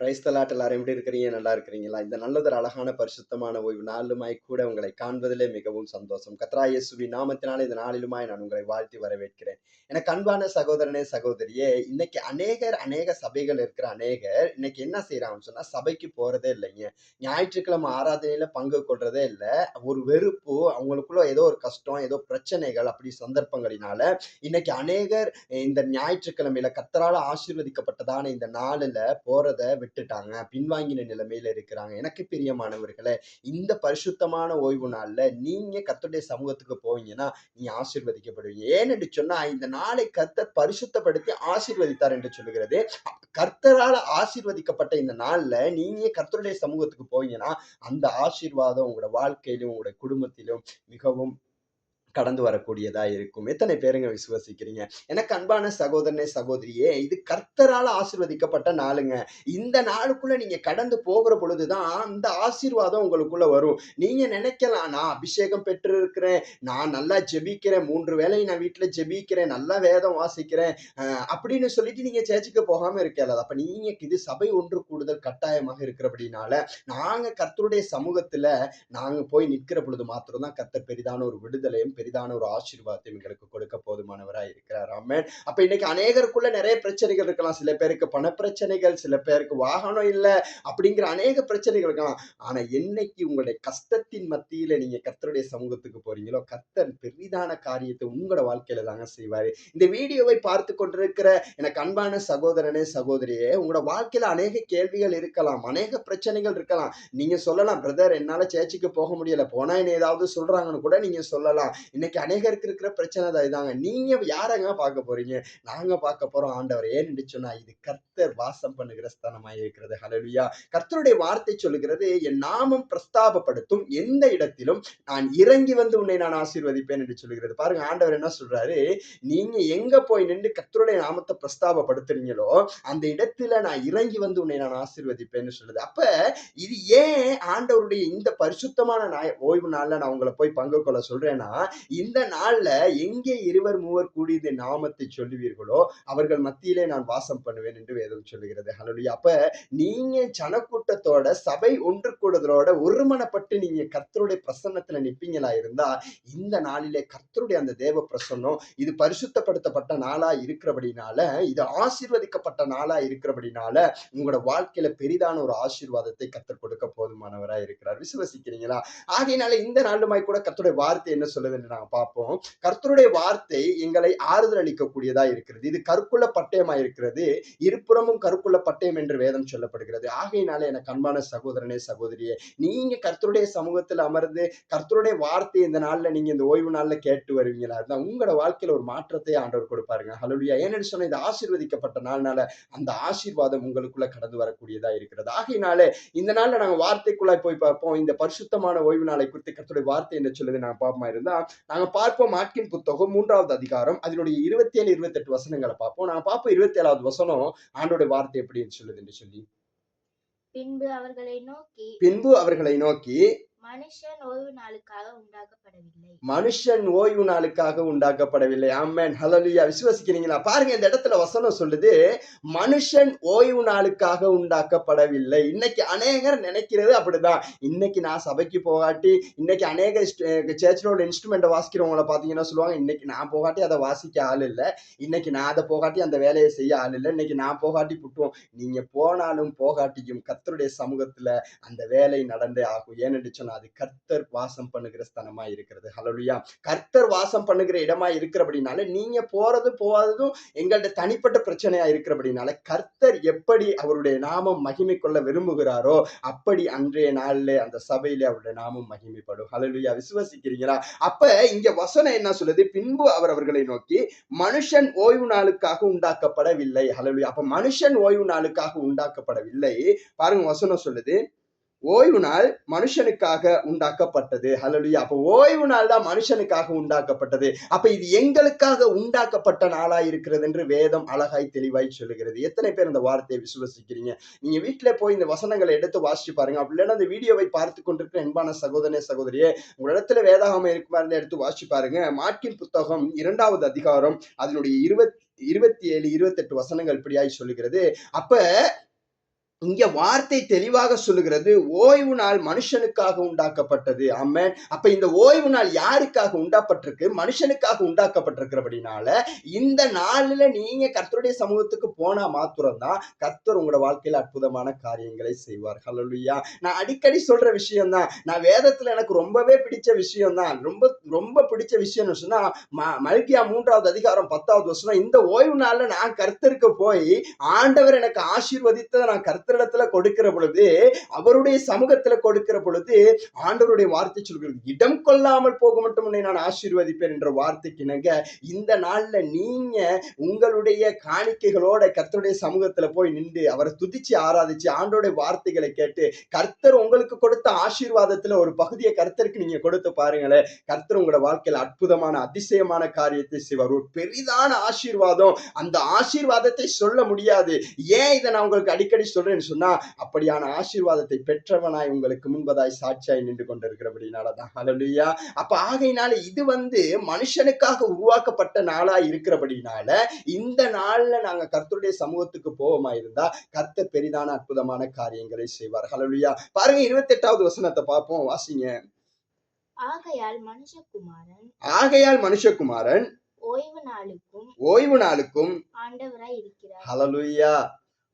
கிரைஸ்தலாட் எல்லாரும் எப்படி இருக்கிறீங்க? நல்லா இருக்கிறீங்களா? இந்த நல்லதொரு அழகான பரிசுத்தமான ஓய்வு நாளுமாய் கூட உங்களை காண்பதிலே மிகவும் சந்தோஷம். கத்ரா இயேசுவி நாமத்தினாலே இந்த நாளிலுமாய் நான் உங்களை வாழ்த்தி வரவேற்கிறேன். எனக்கு அன்பான சகோதரனே சகோதரியே இன்னைக்கு அநேகர் அநேக சபைகள் இருக்கிற அநேகர் இன்னைக்கு என்ன செய்யறாங்கன்னு சொன்னா சபைக்கு போறதே இல்லைங்க. ஞாயிற்றுக்கிழமை ஆராதனையில பங்கு கொள்றதே இல்லை. ஒரு வெறுப்பு அவங்களுக்குள்ள ஏதோ ஒரு கஷ்டம் ஏதோ பிரச்சனைகள் அப்படி சந்தர்ப்பங்களினால இன்னைக்கு அநேகர் இந்த ஞாயிற்றுக்கிழமையில கத்தரால ஆசீர்வதிக்கப்பட்டதான இந்த நாளில் போறதை விட்டுட்டாங்க பின்வாங்கின நிலைமையில இருக்கிறாங்க. எனக்கு பிரியமானவர்களே இந்த பரிசுத்தமான ஓய்வு நாள்ல நீங்க கர்த்தருடைய சமூகத்துக்கு போவீங்கன்னா நீ ஆசிர்வதிக்கப்படுவீங்க. ஏன்னு சொன்னா இந்த நாளை கர்த்தர் பரிசுத்தப்படுத்தி ஆசிர்வதித்தார் என்று சொல்லுகிறது. கர்த்தரால ஆசிர்வதிக்கப்பட்ட இந்த நாள்ல நீங்க கர்த்தருடைய சமூகத்துக்கு போவீங்கன்னா அந்த ஆசீர்வாதம் உங்களோட வாழ்க்கையிலும் உங்களோட குடும்பத்திலும் மிகவும் கடந்து வரக்கூடியதா இருக்கும். எத்தனை பேருங்க விசுவசிக்கிறீங்க? எனக்கு அன்பான சகோதரனே சகோதரியே இது கர்த்தரால ஆசிர்வதிக்கப்பட்ட நாளுங்க. இந்த நாளுக்குள்ள நீங்க கடந்து போகிற பொழுதுதான் அந்த ஆசீர்வாதம் உங்களுக்குள்ள வரும். நீங்க நினைக்கலாம் நான் அபிஷேகம் பெற்று இருக்கிறேன் நான் நல்லா ஜெபிக்கிறேன் மூன்று வேலையும் நான் வீட்டுல ஜெபிக்கிறேன் நல்லா வேதம் வாசிக்கிறேன் அப்படின்னு சொல்லிட்டு நீங்க சேர்ச்சுக்கு போகாம இருக்கல அப்ப நீங்க இது சபை ஒன்று கூடுதல் கட்டாயமாக இருக்கிறபடினால நாங்க கர்த்தருடைய சமூகத்துல நாங்க போய் நிற்கிற பொழுது மாத்திரம் தான் கர்த்தர் பெரிதான ஒரு விடுதலையும் பெரிதான ஒரு ஆசீர்வாதத்தையும் எங்களுக்கு கொடுக்க போதுமானவராய் இருக்கிறார். ஆமென். அப்ப இன்னைக்கு அநேகருக்குள்ள நிறைய பிரச்சனைகள் இருக்கலாம். சில பேருக்கு பண பிரச்சனைகள் சில பேருக்கு வாகனம் இல்லை அப்படிங்கிற அநேக பிரச்சனைகள் இருக்கலாம். ஆனா என்னைக்கு உங்களுடைய கஷ்டத்தின் மத்தியில நீங்க கர்த்தருடைய சமூகத்துக்கு போறீங்களோ கர்த்தர் பெரிதான காரியத்தை உங்களோட வாழ்க்கையில தாங்க செய்வாரு. இந்த வீடியோவை பார்த்து கொண்டிருக்கிற எனக்கு அன்பான சகோதரனே சகோதரியே உங்களோட வாழ்க்கையில அநேக கேள்விகள் இருக்கலாம் அநேக பிரச்சனைகள் இருக்கலாம். நீங்க சொல்லலாம் பிரதர் என்னால சேர்ச்சுக்கு போக முடியல. போனா என்ன ஏதாவது சொல்றாங்கன்னு கூட நீங்க சொல்லலாம். இன்னைக்கு அநேகருக்கு இருக்கிற பிரச்சனை தான் இதாங்க. நீங்க யாரங்க பார்க்க போறீங்க? நாங்க பார்க்க போறோம் ஆண்டவர். ஏன்னு சொன்னா இது கர்த்தர் வாசம் பண்ணுகிற ஸ்தானமாக இருக்கிறது. ஹலலுயா கர்த்தருடைய வார்த்தை சொல்லுகிறது என் நாமம் பிரஸ்தாபப்படுத்தும் எந்த இடத்திலும் நான் இறங்கி வந்து உன்னை நான் ஆசீர்வதிப்பேன் என்று சொல்லுகிறது. பாருங்க ஆண்டவர் என்ன சொல்றாரு? நீங்க எங்க போய் நின்று கர்த்தருடைய நாமத்தை பிரஸ்தாபப்படுத்துறீங்களோ அந்த இடத்துல நான் இறங்கி வந்து உன்னை நான் ஆசீர்வதிப்பேன்னு சொல்லுது. அப்ப இது ஏன் ஆண்டவருடைய இந்த பரிசுத்தமான நாய் ஓய்வு நாள்ல நான் உங்களை போய் பங்கு கொள்ள சொல்றேன்னா இந்த நாள்ல எங்கே இருவர் மூவர் கூடி இந்த நாமத்தை சொல்லுவீர்களோ அவர்கள் மத்தியிலே நான் வாசம் பண்ணுவேன் என்று வேதம் சொல்லுகிறது. ஹalleluya அப்ப நீங்க சனக்கூட்டத்தோட சபை ஒன்று கூடுதலோட ஒருமனப்பட்டு நீங்க கர்த்தருடைய பிரசன்னத்துல நிப்பீங்களா இருந்தா இந்த நாளிலே கர்த்தருடைய அந்த தேவ பிரசன்னம் இது பரிசுத்தப்படுத்தப்பட்ட நாளா இருக்கிறபடினால இது ஆசீர்வதிக்கப்பட்ட நாளா இருக்கிறபடினால உங்களோட வாழ்க்கையில பெரிதான ஒரு ஆசீர்வாதத்தை கத்தர் கொடுக்க போதுமானவரா இருக்கிறார் விசுவசிக்கிறீங்களா? ஆகையினால இந்த நாளுமாய் கூட கர்த்தருடைய வார்த்தை என்ன சொல்லுது நாங்க பார்ப்போம். கர்த்தருடைய வார்த்தை எங்களை ஆறுதல் அளிக்கக்கூடியதா இருக்கிறது. இது கருக்குள்ள பட்டயமா இருக்கிறது. இருபுறமும் கருக்குள்ள பட்டயம் என்று வேதம் சொல்லப்படுகிறது. ஆகையினால எனக்கு அன்பான சகோதரனே சகோதரியே நீங்க கர்த்தருடைய சமூகத்தில் அமர்ந்து கர்த்தருடைய வார்த்தை இந்த நாள்ல நீங்க இந்த ஓய்வு நாள்ல கேட்டு வருவீங்களா? இருந்தா உங்களோட வாழ்க்கையில ஒரு மாற்றத்தை ஆண்டவர் கொடுப்பாருங்க. ஹalleluya ஏன்னு சொன்னா இது ஆசீர்வதிக்கப்பட்ட நாள்னால அந்த ஆசீர்வாதம் உங்களுக்குள்ள கடந்து வரக்கூடியதா இருக்கிறது. ஆகையினாலே இந்த நாள்ல நாங்க வார்த்தைக்குள்ளாய் போய் பார்ப்போம். இந்த பரிசுத்தமான ஓய்வு நாளை குறித்து கர்த்தருடைய வார்த்தை என்ன சொல்லுது? நான் பாப்பமா இருந்தா நாங்க பார்ப்போம் ஆட்கின் புத்தகம் மூன்றாவது அதிகாரம் அதனுடைய இருபத்தி ஏழு இருபத்தி எட்டு வசனங்களை பார்ப்போம். நாங்க பார்ப்போம் இருபத்தி ஏழாவது வசனம் ஆண்டோட வார்த்தை எப்படி சொல்லுது என்று சொல்லி. பின்பு அவர்களை நோக்கி. பின்பு அவர்களை நோக்கி மனுஷன் ஓய்வு நாளுக்காக உண்டாக்கப்படவில்லை. மனுஷன் ஓய்வு நாளுக்காக உண்டாக்கப்படவில்லை. ஆமேன். ஹலலியா விசுவசிக்கிறீங்களா? பாருங்க இந்த இடத்துல வசனம் சொல்லுது மனுஷன் ஓய்வு நாளுக்காக உண்டாக்கப்படவில்லை. இன்னைக்கு அநேகர் நினைக்கிறது அப்படிதான். இன்னைக்கு நான் சபைக்கு போகாட்டி இன்னைக்கு அநேக சேர்ச்சிலோட இன்ஸ்ட்ருமெண்ட்டை வாசிக்கிறவங்கள பார்த்தீங்கன்னா சொல்லுவாங்க இன்னைக்கு நான் போகாட்டி அதை வாசிக்க ஆள் இல்லை. இன்னைக்கு நான் அதை போகாட்டி அந்த வேலையை செய்ய ஆள் இல்லை. இன்னைக்கு நான் போகாட்டி புட்டுவோம். நீங்க போனாலும் போகாட்டியும் கத்தருடைய சமூகத்துல அந்த வேலை நடந்தே ஆகும். ஏன்னு சொன்னா அது கர்த்தர் வாசம் பண்ணுகிற ஸ்தனமா இருக்கிறது. ஹலோலியா கர்த்தர் வாசம் பண்ணுகிற இடமா இருக்கிறபடினால நீங்க போறது போகாததும் எங்கள்ட்ட தனிப்பட்ட பிரச்சனையா இருக்கிறபடினால கர்த்தர் எப்படி அவருடைய நாமம் மகிமை கொள்ள விரும்புகிறாரோ அப்படி அன்றைய நாள்ல அந்த சபையில அவருடைய நாமம் மகிமைப்படும். ஹalleluya விசுவசிக்கிறீங்களா? அப்ப இங்க வசனம் என்ன சொல்லுது? பின்பு அவர் அவர்களை நோக்கி மனுஷன் ஓய்வு நாளுக்காக உண்டாக்கப்படவில்லை. ஹalleluya அப்ப மனுஷன் ஓய்வு நாளுக்காக உண்டாக்கப்படவில்லை. பாருங்க வசனம் சொல்லுது. ஓய்வு நாள் மனுஷனுக்காக உண்டாக்கப்பட்டது. ஹலலுயா அப்ப ஓய்வு நாள் தான் மனுஷனுக்காக உண்டாக்கப்பட்டது. அப்ப இது எங்களுக்காக உண்டாக்கப்பட்ட நாளா இருக்கிறது என்று வேதம் அழகாய் தெளிவாய் சொல்லுகிறது. எத்தனை பேர் இந்த வார்த்தையை விசுவசிக்கிறீங்க? நீங்க வீட்டுல போய் இந்த வசனங்களை எடுத்து வாசிச்சு பாருங்க. அப்படி இல்லைன்னா இந்த வீடியோவை பார்த்து கொண்டிருக்கிற அன்பான சகோதரனே சகோதரியே உங்களிடத்துல வேதாகமம் இருக்குமா எடுத்து வாசிச்சு பாருங்க. மாட்டின் புத்தகம் இரண்டாவது அதிகாரம் அதனுடைய இருபத் இருபத்தி ஏழு இருபத்தெட்டு வசனங்கள் இப்படியாய் சொல்லுகிறது. அப்ப இங்க வார்த்தை தெளிவாக சொல்லுகிறது ஓய்வு நாள் மனுஷனுக்காக உண்டாக்கப்பட்டது. ஆமென். அப்ப இந்த ஓய்வு நாள் யாருக்காக உண்டாப்பட்டிருக்கு? மனுஷனுக்காக உண்டாக்கப்பட்டிருக்கிறபடினால இந்த நாளில நீங்க கர்த்தருடைய சமூகத்துக்கு போனா மாத்திரம் தான் கர்த்தர் உங்களோட வாழ்க்கையில அற்புதமான காரியங்களை செய்வார். ஹalleluya நான் அடிக்கடி சொல்ற விஷயம் தான் நான் வேதத்துல எனக்கு ரொம்பவே பிடிச்ச விஷயம் தான் ரொம்ப ரொம்ப பிடிச்ச விஷயம்னு சொன்னா ம- மல்கியா மூன்றாவது அதிகாரம் பத்தாவது வருஷம் இந்த ஓய்வு நாள்ல நான் கர்த்தருக்கு போய் ஆண்டவர் எனக்கு ஆசீர்வதித்ததை நான் கர்த்தரிடத்துல கொடுக்கிற பொழுது அவருடைய சமூகத்துல கொடுக்கிற பொழுது ஆண்டவருடைய வார்த்தை சொல்கிறது இடம் கொள்ளாமல் போக மட்டும் உன்னை நான் ஆசீர்வதிப்பேன் என்ற வார்த்தைக்கு இணங்க இந்த நாள்ல நீங்க உங்களுடைய காணிக்கைகளோட கர்த்தருடைய சமூகத்துல போய் நின்று அவரை துதிச்சு ஆராதிச்சு ஆண்டோடைய வார்த்தைகளை கேட்டு கர்த்தர் உங்களுக்கு கொடுத்த ஆசீர்வாதத்துல ஒரு பகுதியை கர்த்தருக்கு நீங்க கொடுத்து பாருங்களேன். கர்த்தர் உங்களோட வாழ்க்கையில அற்புதமான அதிசயமான காரியத்தை செய்வார். ஒரு பெரிதான ஆசீர்வாதம் அந்த ஆசீர்வாதத்தை சொல்ல முடியாது. ஏன் இதை நான் உங்களுக்கு அடிக்கடி சொல்றேன்? சொல்றேன்னு சொன்னா அப்படியான ஆசீர்வாதத்தை பெற்றவனாய் உங்களுக்கு முன்பதாய் சாட்சியாய் நின்று கொண்டிருக்கிறபடினாலதான். ஹalleluya அப்ப ஆகையினால இது வந்து மனுஷனுக்காக உருவாக்கப்பட்ட நாளா இருக்கிறபடினால இந்த நாள்ல நாங்க கர்த்தருடைய சமூகத்துக்கு போவோமா இருந்தா கர்த்தர் பெரிதான அற்புதமான காரியங்களை செய்வார். ஹalleluya பாருங்க இருபத்தி எட்டாவது வசனத்தை பார்ப்போம் வாசிங்க. ஆகையால் மனுஷகுமாரன் ஆகையால் மனுஷகுமாரன் ஓய்வு நாளுக்கும் ஓய்வு நாளுக்கும் ஆண்டவராய் இருக்கிறார். ஹalleluya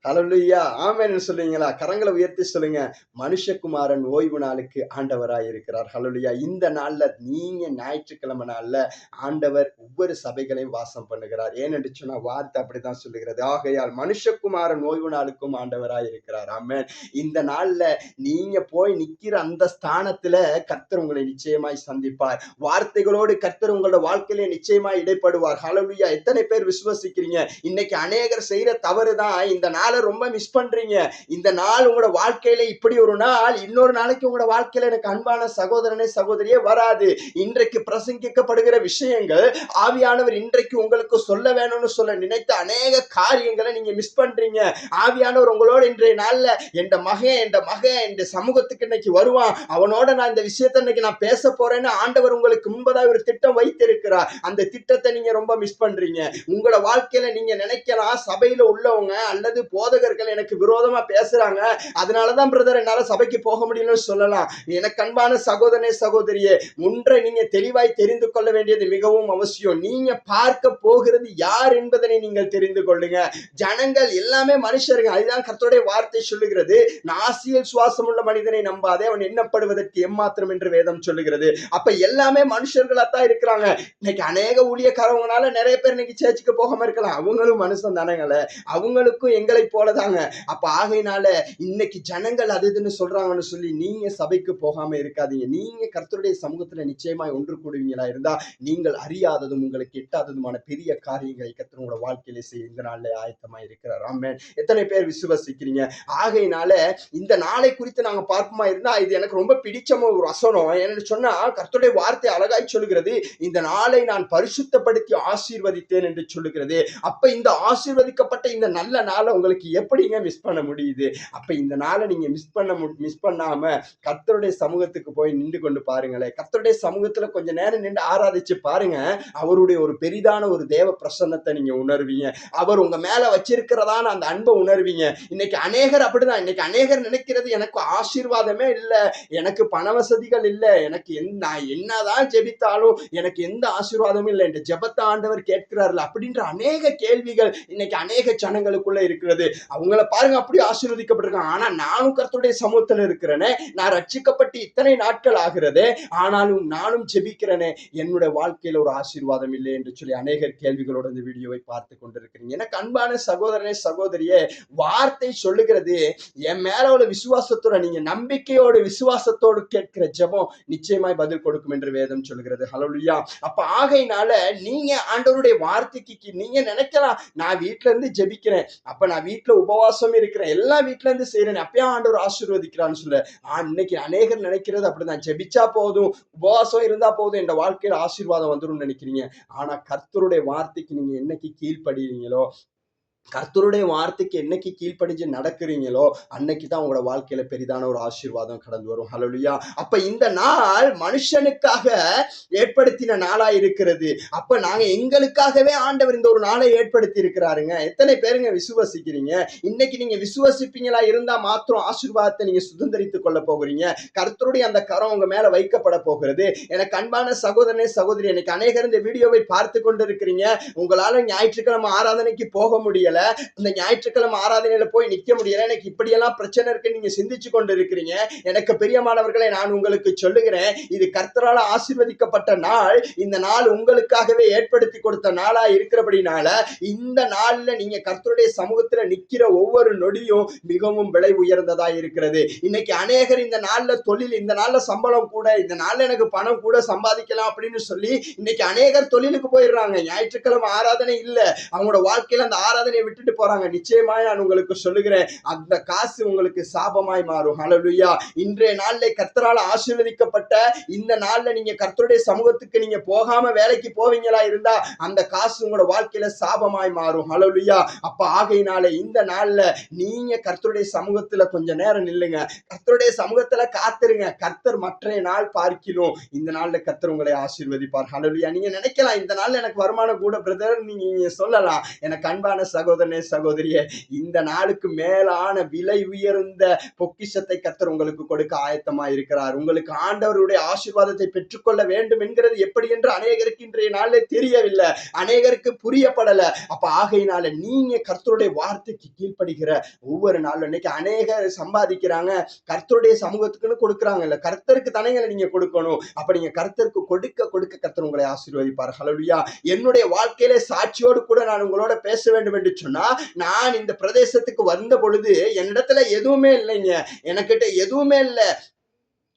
ஹalleluya ஆமேன்னு சொல்லுவீங்களா கரங்களை உயர்த்தி சொல்லுங்க. மனுஷகுமாரன் ஓய்வு நாளுக்கு ஆண்டவராய் இருக்கிறார். ஹalleluya. இந்த நாள்ல நீங்க ஞாயிற்றுக்கிழமை நாள்ல ஆண்டவர் ஒவ்வொரு சபைகளையும் வாசம் பண்ணுகிறார். ஏனென்று சொன்னா வார்த்தை அப்படிதான் சொல்லுகிறது. ஆகையால் மனுஷகுமாரன் ஓய்வு நாளுக்கும் ஆண்டவராய் இருக்கிறார். ஆமேன். இந்த நாள்ல நீங்க போய் நிக்கிற அந்த ஸ்தானத்துல கர்த்தர் உங்களை நிச்சயமாய் சந்திப்பார். வார்த்தைகளோடு கர்த்தர் உங்களோட வாழ்க்கையில நிச்சயமாய் இடைப்படுவார். ஹalleluya. எத்தனை பேர் விசுவசிக்கிறீங்க? இன்னைக்கு அநேகர் செய்யற தவறு தான் இந்த நாள் ரொம்ப மிஸ் பண்றீங்க. இந்த நாள் உங்களோட வாழ்க்கையில இப்படி ஒரு நாள் இன்னொரு நாளைக்கு உங்களோட வாழ்க்கையில எனக்கு அன்பான சகோதரனே சகோதரியே வராது. இன்றைக்கு பிரசங்கிக்கப்படுகிற விஷயங்கள் ஆவியானவர் இன்றைக்கு உங்களுக்கு சொல்ல வேணும்னு சொல்ல நினைத்த அநேக காரியங்களை நீங்க மிஸ் பண்றீங்க. ஆவியானவர் உங்களோட இன்றைய நாள்ல என் மகன் என் மகன் என் சமூகத்துக்கு இன்னைக்கு வருவான். அவனோட நான் இந்த விஷயத்தை இன்னைக்கு நான் பேச போறேன்னு ஆண்டவர் உங்களுக்கு முன்பதாக ஒரு திட்டம் வைத்திருக்கிறார். அந்த திட்டத்தை நீங்க ரொம்ப மிஸ் பண்றீங்க. உங்களோட வாழ்க்கையில நீங்க நினைக்கலாம் சபையில உள்ளவங்க அல்லது போதகர்கள் எனக்கு விரோதமா பேசுறாங்க. அதனாலதான் பிரதர் என்னால சபைக்கு போக முடியலன்னு சொல்லலாம். எனக்கு அன்பான சகோதரனே சகோதரியே ஒன்றை நீங்க தெளிவாய் தெரிந்து கொள்ள வேண்டியது மிகவும் அவசியம். நீங்க பார்க்க போகிறது யார் என்பதனை நீங்கள் தெரிந்து கொள்ளுங்க. ஜனங்கள் எல்லாமே மனுஷருங்க அதுதான் கர்த்தருடைய வார்த்தை சொல்லுகிறது. நாசியல் சுவாசம் உள்ள மனிதனை நம்பாதே அவன் எண்ணப்படுவதற்கு எம்மாத்திரம் என்று வேதம் சொல்லுகிறது. அப்ப எல்லாமே மனுஷர்களா தான் இருக்கிறாங்க. இன்னைக்கு அநேக ஊழியக்காரவங்கனால நிறைய பேர் இன்னைக்கு சேர்ச்சுக்கு போகாம இருக்கலாம். அவங்களும் மனுஷன் தானங்களே அவங்களுக்கும் எங்களை போலதாங்க. அப்ப ஆகையினால இன்னைக்கு ஜனங்கள் அது இதுன்னு சொல்றாங்கன்னு சொல்லி நீங்க சபைக்கு போகாம இருக்காதீங்க. நீங்க கர்த்தருடைய சமூகத்துல நிச்சயமாய் ஒன்று கூடுவீங்களா இருந்தா நீங்கள் அறியாததும் உங்களுக்கு எட்டாததுமான பெரிய காரியங்களை கர்த்தர் உங்களோட வாழ்க்கையில செய்ய இந்த நாள்ல ஆயத்தமா இருக்கிறார். ஆமென். எத்தனை பேர் விசுவசிக்கிறீங்க? ஆகையினால இந்த நாளை குறித்து நாங்க பார்ப்போமா இருந்தா இது எனக்கு ரொம்ப பிடிச்ச ஒரு வசனம். என்னன்னு சொன்னா கர்த்தருடைய வார்த்தை அழகாய் சொல்லுகிறது. இந்த நாளை நான் பரிசுத்தப்படுத்தி ஆசீர்வதித்தேன் என்று சொல்லுகிறது. அப்ப இந்த ஆசீர்வதிக்கப்பட்ட இந்த நல்ல நாளை உங்களுக்கு எப்படிங்க மிஸ் பண்ண முடியுது? அப்ப இந்த நாளை நீங்க மிஸ் பண்ண மிஸ் பண்ணாம கர்த்தருடைய சமூகத்துக்கு போய் நின்று கொண்டு பாருங்களேன் கத்தருடைய சமூகத்துல கொஞ்ச நேரம் நின்று ஆராதிச்சு பாருங்க. அவருடைய ஒரு பெரிதான ஒரு தேவ பிரசன்னத்தை நீங்க உணர்வீங்க. அவர் உங்க மேல வச்சிருக்கிறதான அந்த அன்பை உணர்வீங்க. இன்னைக்கு அநேகர் அப்படிதான். இன்னைக்கு அநேகர் நினைக்கிறது எனக்கு ஆசீர்வாதமே இல்லை. எனக்கு பண வசதிகள் இல்லை. எனக்கு எந்த நான் என்னதான் ஜெபித்தாலும் எனக்கு எந்த ஆசீர்வாதமும் இல்லை. என்ற ஜெபத்தை ஆண்டவர் கேட்கிறார்கள் அப்படின்ற அநேக கேள்விகள் இன்னைக்கு அநேக ஜனங்களுக்குள்ள இருக்கிறது. அவங்கள பாருங்க அப்படி ஆசீர்வதிக்கப்பட்டிருக்காங்க. ஆனா நானும் கர்த்தருடைய சமூகத்துல இருக்கிறேனே நான் ரட்சிக்கப்பட்டு இத்தனை நாட்கள் ஆகிறது ஆனாலும் நானும் ஜெபிக்கிறேனே என்னுடைய வாழ்க்கையில ஒரு ஆசீர்வாதம் இல்லை என்று சொல்லி அநேகர் கேள்விகளோட இந்த வீடியோவை பார்த்து கொண்டிருக்கிறீங்க. எனக்கு அன்பான சகோதரனே சகோதரியே வார்த்தை சொல்லுகிறது என் மேல உள்ள விசுவாசத்தோட நீங்க நம்பிக்கையோட விசுவாசத்தோடு கேட்கிற ஜெபம் நிச்சயமாய் பதில் கொடுக்கும் என்று வேதம் சொல்லுகிறது. ஹலோலியா அப்ப ஆகையினால நீங்க ஆண்டவருடைய வார்த்தைக்கு நீங்க நினைக்கலாம் நான் வீட்டுல இருந்து ஜெபிக்கிறேன். அப்ப நான் வீட்டுல உபவாசம் இருக்கிறேன் எல்லா வீட்டுல இருந்து செய்யறேன். அப்பயும் ஆண்டவர் ஆசீர்வதிக்கிறான்னு சொல்ல ஆஹ் இன்னைக்கு அநேகர் நினைக்கிறது அப்படிதான். ஜெபிச்சா போதும் உபவாசம் இருந்தா போதும் என் வாழ்க்கையில ஆசீர்வாதம் வந்துரும்னு நினைக்கிறீங்க. ஆனா கர்த்தருடைய வார்த்தைக்கு நீங்க என்னைக்கு கீழ்ப்படுறீங்களோ கர்த்தருடைய வார்த்தைக்கு என்னைக்கு கீழ்ப்படிஞ்சு நடக்கிறீங்களோ அன்னைக்கு தான் உங்களோட வாழ்க்கையில பெரிதான ஒரு ஆசீர்வாதம் கடந்து வரும். ஹலோலியா அப்ப இந்த நாள் மனுஷனுக்காக ஏற்படுத்தின நாளா இருக்கிறது. அப்ப நாங்க எங்களுக்காகவே ஆண்டவர் இந்த ஒரு நாளை ஏற்படுத்தி இருக்கிறாருங்க எத்தனை பேருங்க விசுவசிக்கிறீங்க? இன்னைக்கு நீங்க விசுவசிப்பீங்களா? இருந்தா மாத்திரம் ஆசீர்வாதத்தை நீங்க சுதந்திரித்துக் கொள்ள போகிறீங்க. கர்த்தருடைய அந்த கரம் உங்க மேல வைக்கப்பட போகிறது. எனக்கு அன்பான சகோதரனே சகோதரி எனக்கு அநேகர் இந்த வீடியோவை பார்த்து கொண்டு இருக்கிறீங்க உங்களால ஞாயிற்றுக்கிழமை ஆராதனைக்கு போக முடியல. இந்த ஞாயிற்றுக்கிழமை ஆராதனையில போய் நிக்க முடியல. எனக்கு இப்படியெல்லாம் பிரச்சனை இருக்கு நீங்க சிந்திச்சு கொண்டு இருக்கிறீங்க எனக்கு பிரியமானவர்களை நான் உங்களுக்கு சொல்லுகிறேன். இது கர்த்தரால ஆசீர்வதிக்கப்பட்ட நாள். இந்த நாள் உங்களுக்காகவே ஏற்படுத்தி கொடுத்த நாளா இருக்கிறபடினால இந்த நாள்ல நீங்க கர்த்தருடைய சமூகத்துல நிக்கிற ஒவ்வொரு நொடியும் மிகவும் விலை உயர்ந்ததா இருக்கிறது. இன்னைக்கு அநேகர் இந்த நாள்ல தொழில் இந்த நாள்ல சம்பளம் கூட இந்த நாள்ல எனக்கு பணம் கூட சம்பாதிக்கலாம் அப்படின்னு சொல்லி இன்னைக்கு அநேகர் தொழிலுக்கு போயிடுறாங்க. ஞாயிற்றுக்கிழமை ஆராதனை இல்ல. அவங்களோட வாழ்க்கையில அந்த ஆராதனை ஆராதனையை விட்டுட்டு போறாங்க. நிச்சயமாய் நான் உங்களுக்கு சொல்லுகிறேன். அந்த காசு உங்களுக்கு சாபமாய் மாறும். ஹலலுயா இன்றைய நாள்ல கர்த்தரால் ஆசீர்வதிக்கப்பட்ட இந்த நாளில் நீங்க கர்த்தருடைய சமூகத்துக்கு நீங்க போகாம வேலைக்கு போவீங்களா இருந்தா அந்த காசு உங்களோட வாழ்க்கையில சாபமாய் மாறும். ஹலலுயா அப்ப ஆகையினால இந்த நாள்ல நீங்க கர்த்தருடைய சமூகத்துல கொஞ்ச நேரம் நில்லுங்க. கர்த்தருடைய சமூகத்துல காத்துருங்க. கர்த்தர் மற்றைய நாள் பார்க்கணும் இந்த நாள்ல கர்த்தர் உங்களை ஆசீர்வதிப்பார். ஹலலுயா நீங்க நினைக்கலாம் இந்த நாள்ல எனக்கு வருமானம் கூட பிரதர் நீங்க சொல்லலாம். எனக்கு அன்பான சகோதரனே சகோதரிய இந்த நாளுக்கு மேலான விலை உயர்ந்த பொக்கிஷத்தை கத்தர் உங்களுக்கு கொடுக்க ஆயத்தமா இருக்கிறார் உங்களுக்கு ஆண்டவருடைய ஆசீர்வாதத்தை பெற்றுக்கொள்ள வேண்டும் என்கிறது எப்படி என்று அநேகருக்கு இன்றைய நாளிலே தெரியவில்லை. அநேகருக்கு புரியப்படல. அப்ப ஆகையினால நீங்க கர்த்தருடைய வார்த்தைக்கு கீழ்ப்படுகிற ஒவ்வொரு நாளும் இன்னைக்கு அநேகர் சம்பாதிக்கிறாங்க. கர்த்தருடைய சமூகத்துக்குன்னு கொடுக்குறாங்க இல்ல கர்த்தருக்கு தனைகளை நீங்க கொடுக்கணும். அப்ப நீங்க கர்த்தருக்கு கொடுக்க கொடுக்க கர்த்தர் உங்களை ஆசீர்வதிப்பார். ஹலோ என்னுடைய வாழ்க்கையில சாட்சியோடு கூட நான் உங்களோட பேச வேண்டும் என்று சொன்னா நான் இந்த பிரதேசத்துக்கு வந்த பொழுது என்னிடத்துல எதுவுமே இல்லைங்க. எனக்கிட்ட எதுவுமே இல்லை.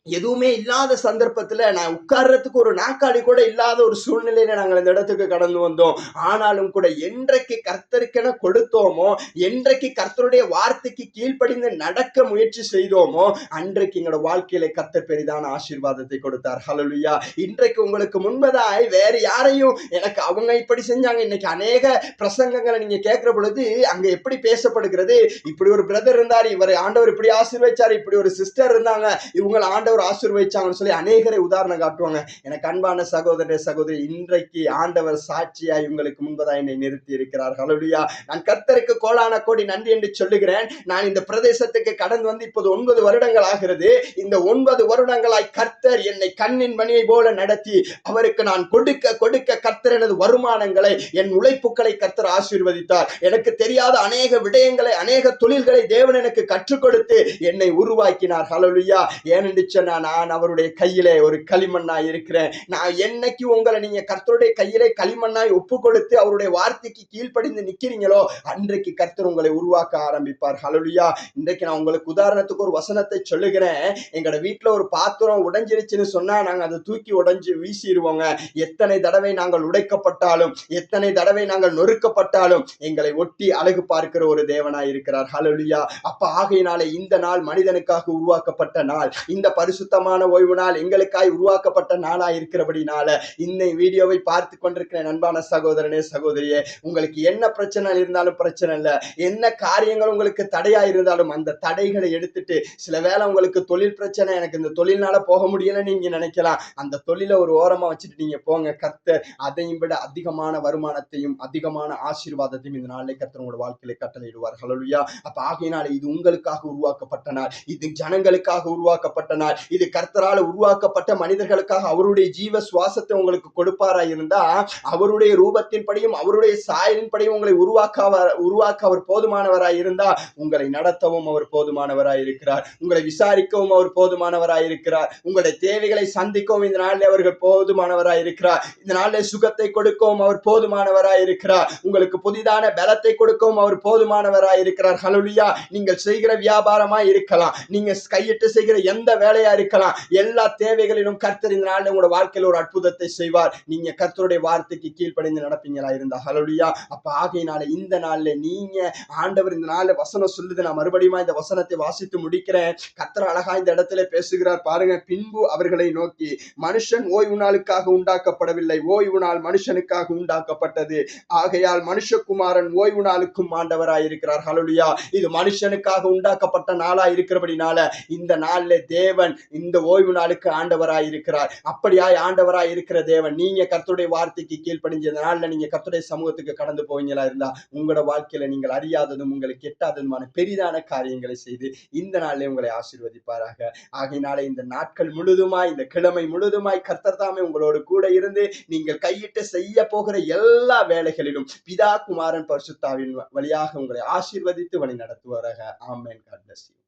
எதுவுமே இல்லாத சந்தர்ப்பத்துல நான் உட்கார்றதுக்கு ஒரு நாக்காளி கூட இல்லாத ஒரு சூழ்நிலையில நாங்கள் இந்த இடத்துக்கு கடந்து வந்தோம். ஆனாலும் கூட என்றைக்கு கர்த்தருக்கென கொடுத்தோமோ என்றைக்கு கர்த்தருடைய வார்த்தைக்கு கீழ்ப்படிந்து நடக்க முயற்சி செய்தோமோ அன்றைக்கு எங்களோட வாழ்க்கையில கர்த்தர் பெரிதான ஆசீர்வாதத்தை கொடுத்தார். ஹலலுயா இன்றைக்கு உங்களுக்கு முன்பதாய் வேற யாரையும் எனக்கு அவங்க இப்படி செஞ்சாங்க. இன்னைக்கு அநேக பிரசங்கங்களை நீங்க கேட்கிற பொழுது அங்க எப்படி பேசப்படுகிறது? இப்படி ஒரு பிரதர் இருந்தார் இவர் ஆண்டவர் இப்படி ஆசீர்வச்சார் இப்படி ஒரு சிஸ்டர் இருந்தாங்க இவங்களை ஆண்டவர் ஆண்டவர் ஆசீர்வதிச்சாங்கன்னு சொல்லி அநேகரை உதாரணம் காட்டுவாங்க. எனக்கு அன்பான சகோதர சகோதரி இன்றைக்கு ஆண்டவர் சாட்சியாய் உங்களுக்கு முன்பதாக என்னை நிறுத்தி இருக்கிறார் ஹalleluya நான் கர்த்தருக்கு கோலான கோடி நன்றி என்று சொல்லுகிறேன். நான் இந்த பிரதேசத்துக்கு கடந்து வந்து இப்போது ஒன்பது வருடங்கள் ஆகிறது. இந்த ஒன்பது வருடங்களாய் கர்த்தர் என்னை கண்ணின் மணியை போல நடத்தி அவருக்கு நான் கொடுக்க கொடுக்க கர்த்தர் எனது வருமானங்களை என் உழைப்புகளை கர்த்தர் ஆசீர்வதித்தார். எனக்கு தெரியாத அநேக விடயங்களை அநேக தொழில்களை தேவன் எனக்கு கற்றுக் கொடுத்து என்னை உருவாக்கினார். ஹலோலியா ஏனென்று சொன்னா நான் அவருடைய கையிலே ஒரு களிமண்ணாய் இருக்கிறேன். நான் என்னைக்கு உங்களை நீங்க கர்த்தருடைய கையிலே களிமண்ணாய் ஒப்பு கொடுத்து அவருடைய வார்த்தைக்கு கீழ்ப்படிந்து நிக்கிறீங்களோ அன்றைக்கு கர்த்தர் உங்களை உருவாக்க ஆரம்பிப்பார். ஹalleluya இன்றைக்கு நான் உங்களுக்கு உதாரணத்துக்கு ஒரு வசனத்தை சொல்லுகிறேன். எங்களோட வீட்டுல ஒரு பாத்திரம் உடைஞ்சிருச்சுன்னு சொன்னா நாங்க அதை தூக்கி உடைஞ்சு வீசிடுவோங்க எத்தனை தடவை நாங்கள் உடைக்கப்பட்டாலும் எத்தனை தடவை நாங்கள் நொறுக்கப்பட்டாலும் எங்களை ஒட்டி அழகு பார்க்கிற ஒரு தேவனாய் இருக்கிறார். ஹalleluya அப்ப ஆகையினாலே இந்த நாள் மனிதனுக்காக உருவாக்கப்பட்ட நாள். இந்த பரிசு பரிசுத்தமான ஓய்வு நாள் எங்களுக்காய் உருவாக்கப்பட்ட நாளா இருக்கிறபடினால இந்த வீடியோவை பார்த்து கொண்டிருக்கிற நண்பான சகோதரனே சகோதரியே. உங்களுக்கு என்ன பிரச்சனை இருந்தாலும் பிரச்சனை இல்லை. என்ன காரியங்கள் உங்களுக்கு தடையா இருந்தாலும் அந்த தடைகளை எடுத்துட்டு சில வேளை உங்களுக்கு தொழில் பிரச்சனை எனக்கு இந்த தொழில்னால போக முடியலன்னு நீங்க நினைக்கலாம். அந்த தொழிலை ஒரு ஓரமா வச்சுட்டு நீங்க போங்க. கர்த்தர் அதையும் விட அதிகமான வருமானத்தையும் அதிகமான ஆசீர்வாதத்தையும் இந்த நாளிலே கர்த்தர் உங்களோட வாழ்க்கையில கட்டளையிடுவார். ஹalleluya அப்ப ஆகையினால இது உங்களுக்காக உருவாக்கப்பட்ட நாள். இது ஜனங்களுக்காக உருவாக்கப்பட்ட நாள். இது கர்த்தரால உருவாக்கப்பட்ட மனிதர்களுக்காக அவருடைய ஜீவ சுவாசத்தை உங்களுக்கு கொடுப்பாரா இருந்தா அவருடைய ரூபத்தின்படியும் அவருடைய சாயலின்படியும் உங்களை உருவாக்க உருவாக்க அவர் போதுமானவராய் இருந்தா உங்களை நடத்தவும் அவர் போதுமானவராய் இருக்கிறார். உங்களை விசாரிக்கவும் அவர் போதுமானவராய் இருக்கிறார். உங்களுடைய தேவைகளை சந்திக்கவும் இந்த நாளில் அவர்கள் போதுமானவராய் இருக்கிறார். இந்த நாளில் சுகத்தை கொடுக்கவும் அவர் போதுமானவராய் இருக்கிறார். உங்களுக்கு புதிதான பலத்தை கொடுக்கவும் அவர் போதுமானவராய் இருக்கிறார். ஹலுலியா நீங்கள் செய்கிற வியாபாரமா இருக்கலாம். நீங்க கையிட்டு செய்கிற எந்த வேலையா இருக்கலாம். எல்லா தேவைகளிலும் கர்த்தர் இந்த நாளில் உங்களோட வாழ்க்கையில ஒரு அற்புதத்தை செய்வார். நீங்க கர்த்தருடைய வார்த்தைக்கு கீழ்ப்படைந்து நடப்பீங்களா இருந்தா? ஹalleluya அப்ப ஆகையினால இந்த நாள்ல நீங்க ஆண்டவர் இந்த நாள்ல வசனம் சொல்லுது. நான் மறுபடியும் இந்த வசனத்தை வாசித்து முடிக்கிறேன். கர்த்தர் அழகா இந்த இடத்துல பேசுகிறார். பாருங்க பின்பு அவர்களை நோக்கி மனுஷன் ஓய்வு நாளுக்காக உண்டாக்கப்படவில்லை. ஓய்வு நாள் மனுஷனுக்காக உண்டாக்கப்பட்டது. ஆகையால் மனுஷகுமாரன் ஓய்வு நாளுக்கும் ஆண்டவராயிருக்கிறார் இருக்கிறார். இது மனுஷனுக்காக உண்டாக்கப்பட்ட நாளா இருக்கிறபடினால இந்த நாள்ல தேவன் இந்த ஓய்வு நாளுக்கு ஆண்டவராய் இருக்கிறார். அப்படியாய் ஆண்டவராய் இருக்கிற தேவன் நீங்க கர்த்துடைய வார்த்தைக்கு கீழ்ப்படிஞ்ச இந்த நாள்ல நீங்க கர்த்துடைய சமூகத்துக்கு கடந்து போவீங்களா இருந்தா உங்களோட வாழ்க்கையில நீங்கள் அறியாததும் உங்களுக்கு எட்டாததுமான பெரிதான காரியங்களை செய்து இந்த நாளிலே உங்களை ஆசீர்வதிப்பாராக. ஆகையினாலே இந்த நாட்கள் முழுதுமாய் இந்த கிழமை முழுதுமாய் கர்த்தர் தாமே உங்களோடு கூட இருந்து நீங்கள் கையிட்டு செய்ய போகிற எல்லா வேலைகளிலும் பிதா குமாரன் பரிசுத்தாவின் வழியாக உங்களை ஆசீர்வதித்து வழி நடத்துவாராக ஆமென். God.